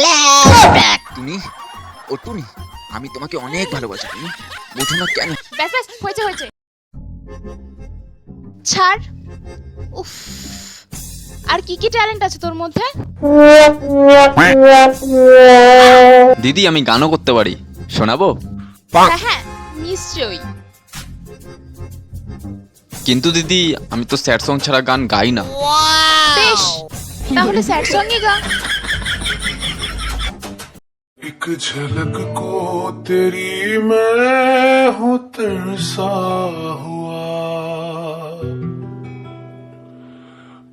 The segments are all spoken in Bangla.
ফ্ল্যাশব্যাক টুনি ও টুনি আমি তোমাকে অনেক ভালোবাসি টুনি বোঝো না কেন? ব্যাস ব্যাস হয়েছে হয়েছে। ছাড়। উফ। আর কি কি ট্যালেন্ট আছে তোর মধ্যে? দিদি আমি গানও করতে পারি। শোনাবো? হ্যাঁ হ্যাঁ নিশ্চয়ই। কিন্তু দিদি আমি তো স্যাড সং ছাড়া গান গাই না। বেশ তাহলে স্যাড সঙ্গই গা एक झलक को तेरी मैं हूँ तरसा हुआ।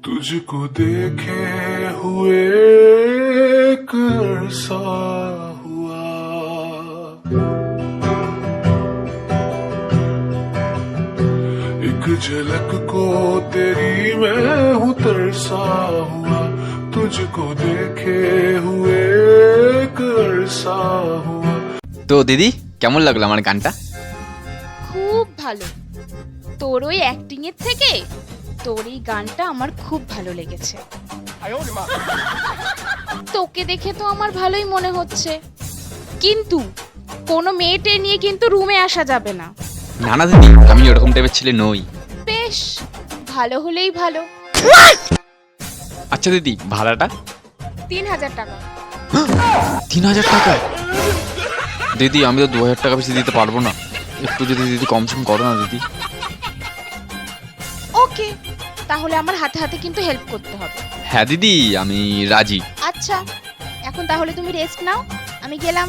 तुझको देखे हुए एक अरसा हुआ। एक झलक को तेरी मैं हूँ तरसा हुआ। तुझको देखे हुए তো দিদি কেমন লাগল আমার গানটা? খুব ভালো। তোর ওই অ্যাক্টিং এর থেকে তোর এই গানটা আমার খুব ভালো লেগেছে। তোকে দেখে তো আমার ভালোই মনে হচ্ছে। কিন্তু কোনো মেয়েটে নিয়ে কিন্তু রুমে আসা যাবে না। না না দিদি আমি ওরকম টাইপের ছেলে নই। বেশ ভালো হলেই ভালো। আচ্ছা দিদি ভাড়াটা? তিন হাজার টাকা। তিন হাজার টাকা দিদি আমি তো দু হাজার টাকা বেশি দিতে পারব না। একটু যদি দিদি কম সম করো না দিদি। ওকে তাহলে আমার হাতে হাতে কিন্তু হেল্প করতে হবে। হ্যাঁ দিদি আমি রাজি। আচ্ছা এখন তাহলে তুমি রেস্ট নাও আমি গেলাম।